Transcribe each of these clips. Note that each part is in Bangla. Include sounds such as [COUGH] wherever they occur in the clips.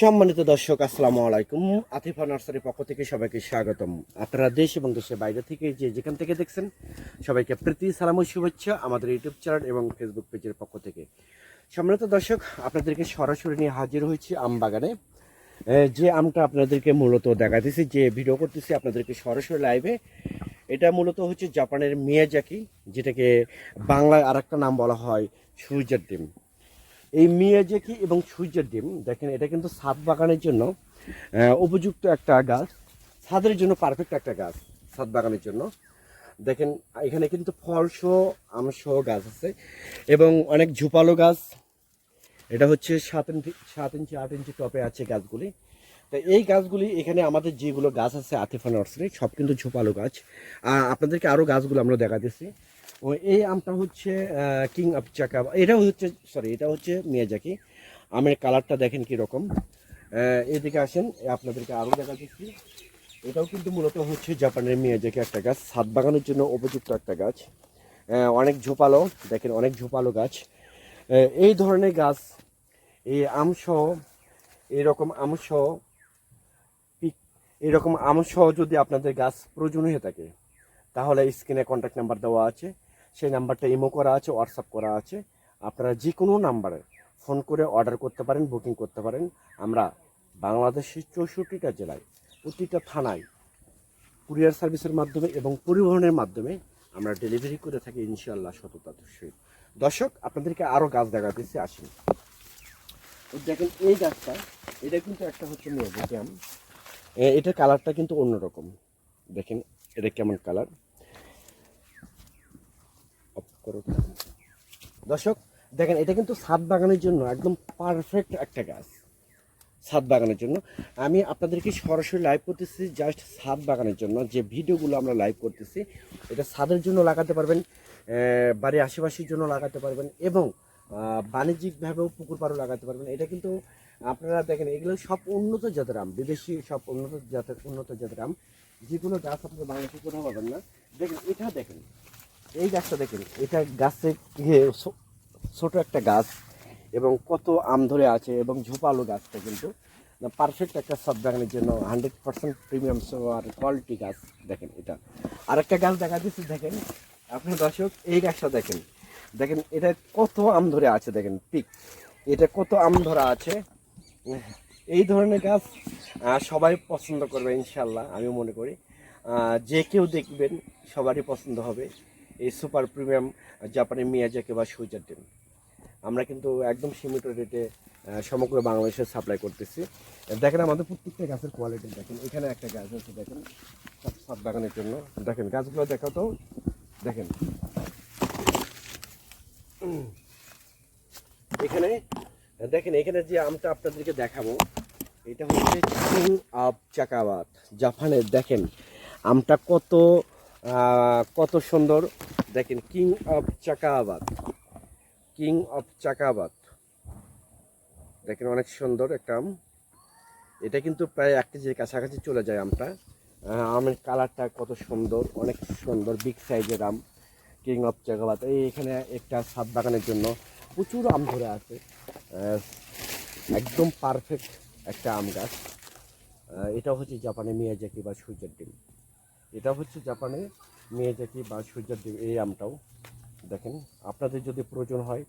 সম্মানিত দর্শক, আসসালামু আলাইকুম। আতিফা নার্সারির পক্ষ থেকে সবাইকে স্বাগতম। আপনারা দেশ এবং দেশের বাইরে থেকে যে যেখান থেকে দেখছেন, সবাইকে প্রীতি, সালাম শুভেচ্ছা আমাদের ইউটিউব চ্যানেল এবং ফেসবুক পেজের পক্ষ থেকে। সম্মানিত দর্শক, আপনাদেরকে সরাসরি নিয়ে হাজির হয়েছি আম বাগানে যে আমটা আপনাদেরকে মূলত দেখা দেখাতেছি যে ভিডিও করতেছি আপনাদেরকে সরাসরি লাইভে এটা মূলত হচ্ছে জাপানের মিয়াজাকি, যেটাকে বাংলায় আরেকটা নাম বলা হয় সূর্যের ডিম। এই মিয়াজাকি এবং সূর্যের ডিম, দেখেন এটা কিন্তু ছাদ বাগানের জন্য উপযুক্ত একটা গাছ, ছাদের জন্য পারফেক্ট একটা গাছ ছাদ বাগানের জন্য। দেখেন, এখানে কিন্তু ফলসহ আমসহ গাছ আছে, এবং অনেক ঝুপালো গাছ, এটা হচ্ছে সাত ইঞ্চি সাত ইঞ্চি, আট ইঞ্চি টপে আছে গাছগুলি। তো এই গাছগুলি, এখানে আমাদের যেগুলো গাছ আছে, আতিফা নার্সারি, সব কিন্তু ঝোপালো গাছ। আপনাদেরকে আরও গাছগুলো আমরা দেখাতেছি। ও, এই আমটা হচ্ছে কিং অফ চাকা এটাও হচ্ছে সরি এটা হচ্ছে মিয়াজাকি আমের কালারটা দেখেন কীরকম। এদিকে আসেন, আপনাদেরকে আরও দেখা দিচ্ছি। এটাও কিন্তু মূলত হচ্ছে জাপানের মিয়াজাকি একটা গাছ। ছাদ বাগানের জন্য উপযুক্ত একটা গাছ। অনেক ঝোপালো, দেখেন অনেক ঝোপালো গাছ। এই ধরনের গাছ, এই আমসহ এরকম আমসহ এরকম আমসহ যদি আপনাদের গাছ প্রয়োজন হয়ে থাকে, তাহলে স্ক্রিনে কন্ট্যাক্ট নাম্বার দেওয়া আছে। সেই নাম্বারটা ইমো করা আছে হোয়াটসঅ্যাপ করা আছে। আপনারা যে কোনো নাম্বারে ফোন করে অর্ডার করতে পারেন, বুকিং করতে পারেন। আমরা বাংলাদেশের চৌষট্টিটা জেলায়, প্রতিটা থানায় কুরিয়ার সার্ভিসের মাধ্যমে এবং পরিবহনের মাধ্যমে আমরা ডেলিভারি করে থাকি, ইনশাআল্লাহ সততার সহিত দর্শক, আপনাদেরকে আরও গাছ দেখাতেছি আসেন দেখেন, এই গাছটা, এটা কিন্তু একটা হচ্ছে মেয়েজিয়াম এটার কালারটা কিন্তু অন্যরকম। দেখেন, এটা কেমন কালার? করো। দর্শক, দেখেন, এটা কিন্তু ছাদ বাগানের জন্য একদম পারফেক্ট একটা গাছ। ছাদ বাগানের জন্য। আমি আপনাদেরকে সরাসরি লাইভ করতেছি জাস্ট ছাদ বাগানের জন্য। যে ভিডিওগুলো আমরা লাইভ করতেছি, এটা ছাদের জন্য লাগাতে পারবেন বাড়ির আশেপাশের জন্য লাগাতে পারবেন এবং বাণিজ্যিকভাবেও পুকুর পাড়ও লাগাতে পারবেন। এটা কিন্তু আপনারা দেখেন, এগুলো সব উন্নত জাতের আম, বিদেশি সব উন্নত জাতের উন্নত জাতের আম। যেগুলো গাছ আপনারা বাংলাদেশে কোথাও পাবেন না। দেখেন, এটা দেখেন। এই গাছটা দেখেন, এটা গাছে গিয়ে ছোট একটা গাছ এবং কত আম ধরে আছে এবং ঝোপালো গাছটা কিন্তু। পারফেক্ট একটা সব বাগানের জন্য হান্ড্রেড পার্সেন্ট প্রিমিয়াম আর কোয়ালিটি গাছ দেখেন এটা। আর একটা গাছ দেখা দিচ্ছি, দেখেন। আপনি দর্শক, এই গাছটা দেখেন। দেখেন, এটা কত আম ধরে আছে, দেখেন পিক এটা কত আম ধরা আছে। এই ধরনের গাছ সবাই পছন্দ করবে, ইনশাল্লাহ, আমি মনে করি। যে কেউ দেখবেন, সবারই পছন্দ হবে। এই সুপার প্রিমিয়াম জাপানি মিয়াজাকে বা সুইজার ডিম। আমরা কিন্তু একদম সীমিত রেটে সমগ্র বাংলাদেশে সাপ্লাই করতেছি। দেখেন আমাদের প্রত্যেকটা গাছের কোয়ালিটি দেখেন। এখানে একটা গাছ আছে, দেখেন। সব বাগানের জন্য। দেখেন, গাছগুলো দেখো তো। দেখেন। এখানে দেখেন, এখানে যে আমটা আপনাদেরকে দেখাবো, এটা হচ্ছে চাকাবাত জাপানের, দেখেন, আমটা কত কত সুন্দর। দেখেন কিং অফ চাকাবাদ কিং অফ চাকাবাদ দেখেন, অনেক সুন্দর একটা আম। এটা কিন্তু প্রায় এক কেজির কাছাকাছি চলে যায় আমটা। আমের কালারটা কত সুন্দর, অনেক সুন্দর বিগ সাইজের আম। কিং অফ চাকাবাদ এই এখানে একটা ছাদ বাগানের জন্য প্রচুর আম ধরে আছে। একদম পারফেক্ট একটা আম গাছ। এটা হচ্ছে জাপানে মিয়াজাকি বা সূর্যের ডিম। এটা হচ্ছে জাপানে মিয়াজাকি বা সূর্যের এই আমটাও। দেখেন, আপনাদের যদি প্রয়োজন হয়,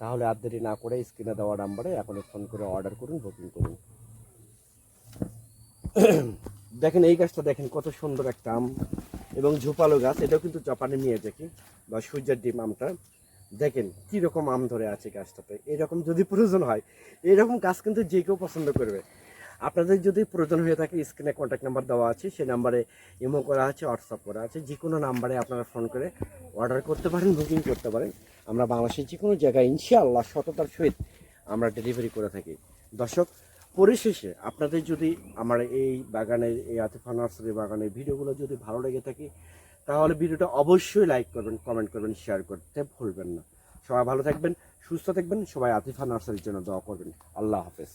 তাহলে আর দেরি না করে স্ক্রিনে দেওয়া নাম্বারে এখন ফোন করে অর্ডার করুন, বুকিং করুন। [CLEARS THROAT] দেখেন, এই গাছটা দেখেন, কত সুন্দর একটা আম এবং ঝোপালো গাছ। এটাও কিন্তু জাপানে মিয়াজাকি বা সূর্যের ডিম আমটা। দেখেন কি রকম আম ধরে আছে গাছটাতে। এরকম যদি প্রয়োজন হয়, এরকম গাছ কিন্তু যে কেউ পছন্দ করবে। আপনাদের যদি প্রয়োজন হয়ে থাকে স্ক্রিনে কন্ট্যাক্ট নাম্বার দেওয়া আছে, সেই নাম্বারে ইমো করা আছে হোয়াটসঅ্যাপ করা আছে যে কোনো নাম্বারে আপনারা ফোন করে অর্ডার করতে পারেন বুকিং করতে পারেন। আমরা বাংলাদেশের যে কোনো জায়গায় ইনশাআল্লাহ সততার সহিত আমরা ডেলিভারি করে থাকি। দর্শক, পরিশেষে আপনাদের যদি আমার এই বাগানের, এই আতিফা নার্সারি বাগানের ভিডিওগুলো যদি ভালো লেগে থাকে, তাহলে ভিডিওটা অবশ্যই লাইক করবেন কমেন্ট করবেন শেয়ার করতে ভুলবেন না। সবাই ভালো থাকবেন, সুস্থ থাকবেন, সবাই আতিফা নার্সারির জন্য দোয়া করবেন। আল্লাহ হাফেজ।